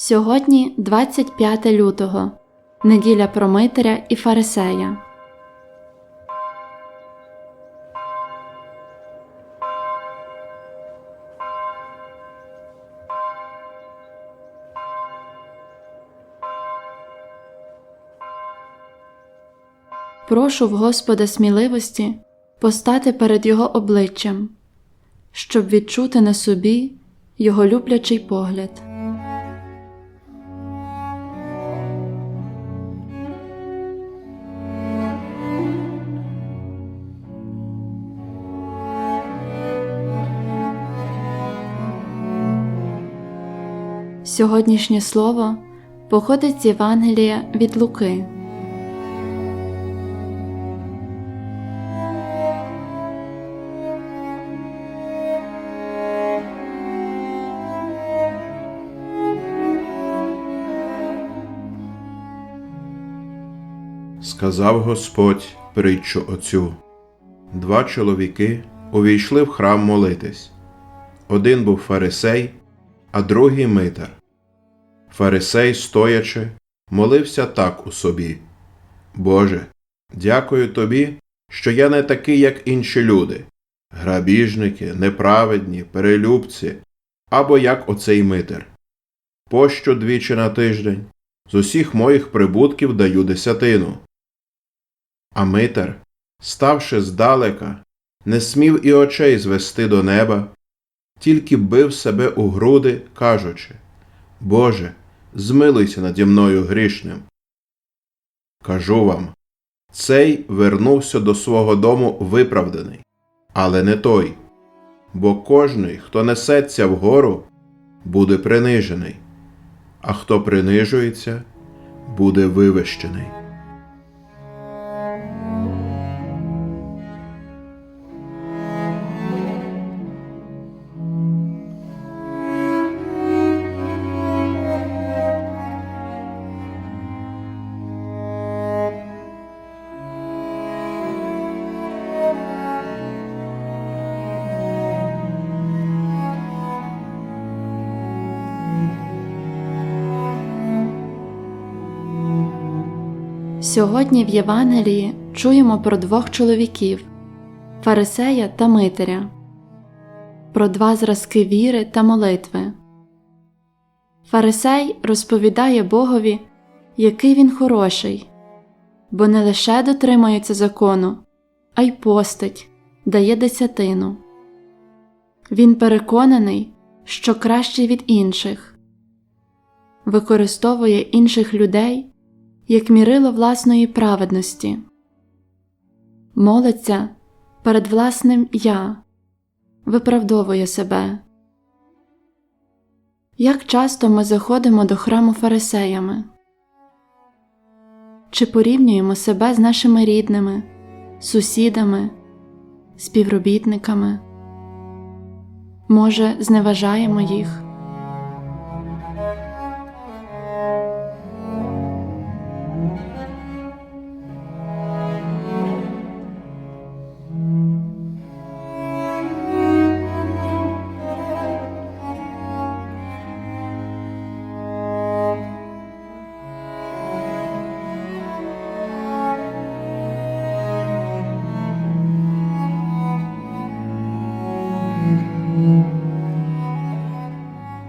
Сьогодні 25 лютого, неділя про Митаря і Фарисея. Прошу в Господа сміливості постати перед Його обличчям, щоб відчути на собі Його люблячий погляд. Сьогоднішнє слово походить з Євангелія від Луки. Сказав Господь притчу оцю. Два чоловіки увійшли в храм молитись. Один був фарисей, а другий митар. Фарисей, стоячи, молився так у собі. Боже, дякую тобі, що я не такий, як інші люди, грабіжники, неправедні, перелюбці, або як оцей митар. Пощу двічі на тиждень, з усіх моїх прибутків даю десятину. А митар, ставши здалека, не смів і очей звести до неба, тільки бив себе у груди, кажучи Боже, змилуйся наді мною грішним. Кажу вам, цей вернувся до свого дому виправданий, але не той, бо кожний, хто несеться вгору, буде принижений, а хто принижується, буде вивищений. Сьогодні в Євангелії чуємо про двох чоловіків Фарисея та Митаря, про два зразки віри та молитви. Фарисей розповідає Богові, який він хороший, бо не лише дотримується закону, а й постить, дає десятину. Він переконаний, що кращий від інших, використовує інших людей як мірило власної праведності, молиться перед власним я, виправдовує себе. Як часто ми заходимо до храму фарисеями? Чи порівнюємо себе з нашими рідними, сусідами, співробітниками? Може, зневажаємо їх?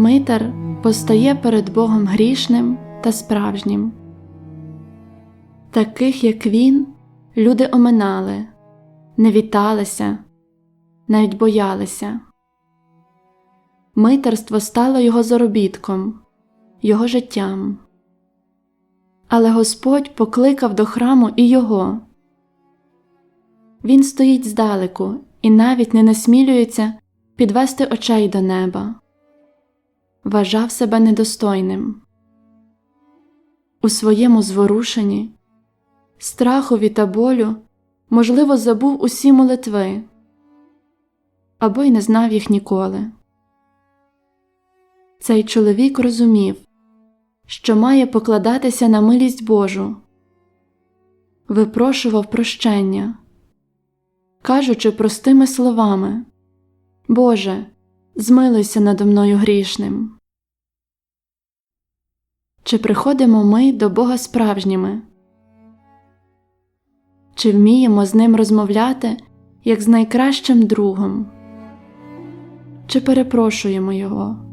Митар постає перед Богом грішним та справжнім. Таких, як він, люди оминали, не віталися, навіть боялися. Митарство стало його заробітком, його життям. Але Господь покликав до храму і його. Він стоїть здалеку і навіть не насмілюється підвести очей до неба вважав себе недостойним. У своєму зворушенні, страхові та болю, можливо, забув усі молитви або й не знав їх ніколи. Цей чоловік розумів, що має покладатися на милість Божу, випрошував прощення, кажучи простими словами Боже, змилуйся надо мною грішним. Чи приходимо ми до Бога справжніми? Чи вміємо з ним розмовляти як з найкращим другом? Чи перепрошуємо Його?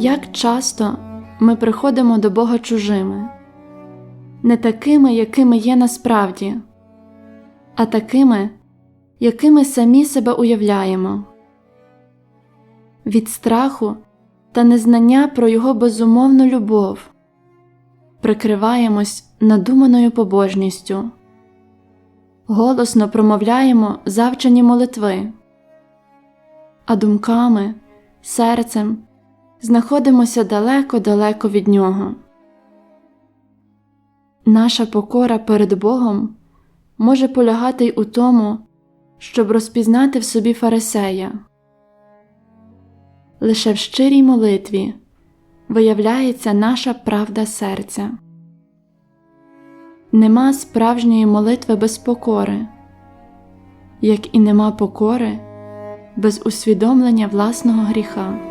Як часто ми приходимо до Бога чужими, не такими, якими є насправді, а такими, якими самі себе уявляємо. Від страху та незнання про Його безумовну любов прикриваємось надуманою побожністю, голосно промовляємо завчені молитви, а думками, серцем знаходимося далеко-далеко від нього. Наша покора перед Богом може полягати й у тому, щоб розпізнати в собі фарисея. Лише в щирій молитві виявляється наша правда серця. Нема справжньої молитви без покори, як і нема покори без усвідомлення власного гріха.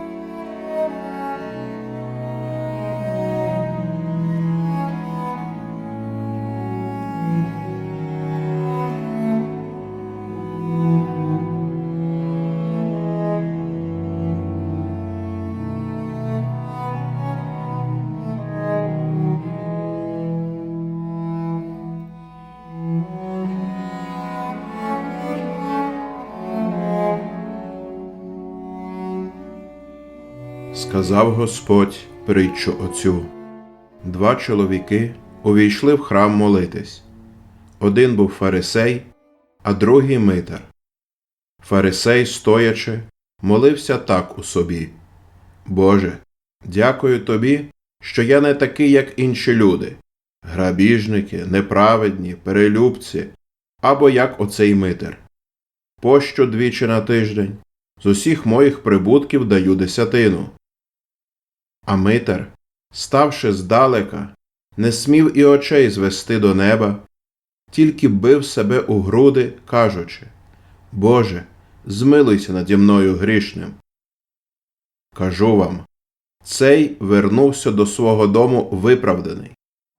Сказав Господь притчу оцю. Два чоловіки увійшли в храм молитись. Один був фарисей, а другий митар. Фарисей, стоячи, молився так у собі. Боже, дякую тобі, що я не такий, як інші люди, грабіжники, неправедні, перелюбці, або як оцей митар. Пощу двічі на тиждень, з усіх моїх прибутків даю десятину. А митар, ставши здалека, не смів і очей звести до неба, тільки бив себе у груди, кажучи Боже, змилуйся наді мною грішним. Кажу вам, цей вернувся до свого дому виправданий,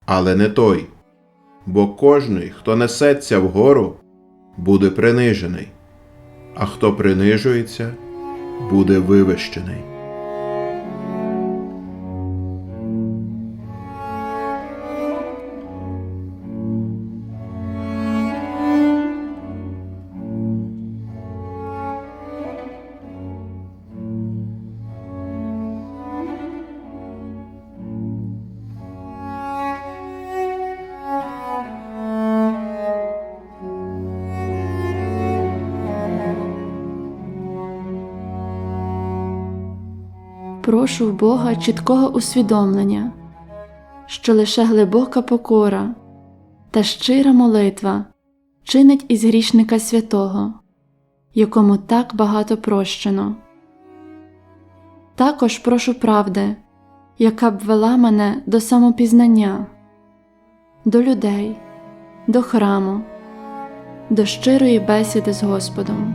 але не той, бо кожний, хто несеться вгору, буде принижений, а хто принижується, буде вивищений. Прошу в Бога чіткого усвідомлення, що лише глибока покора та щира молитва чинить із грішника святого, якому так багато прощено. Також прошу правди, яка б вела мене до самопізнання, до людей, до храму, до щирої бесіди з Господом.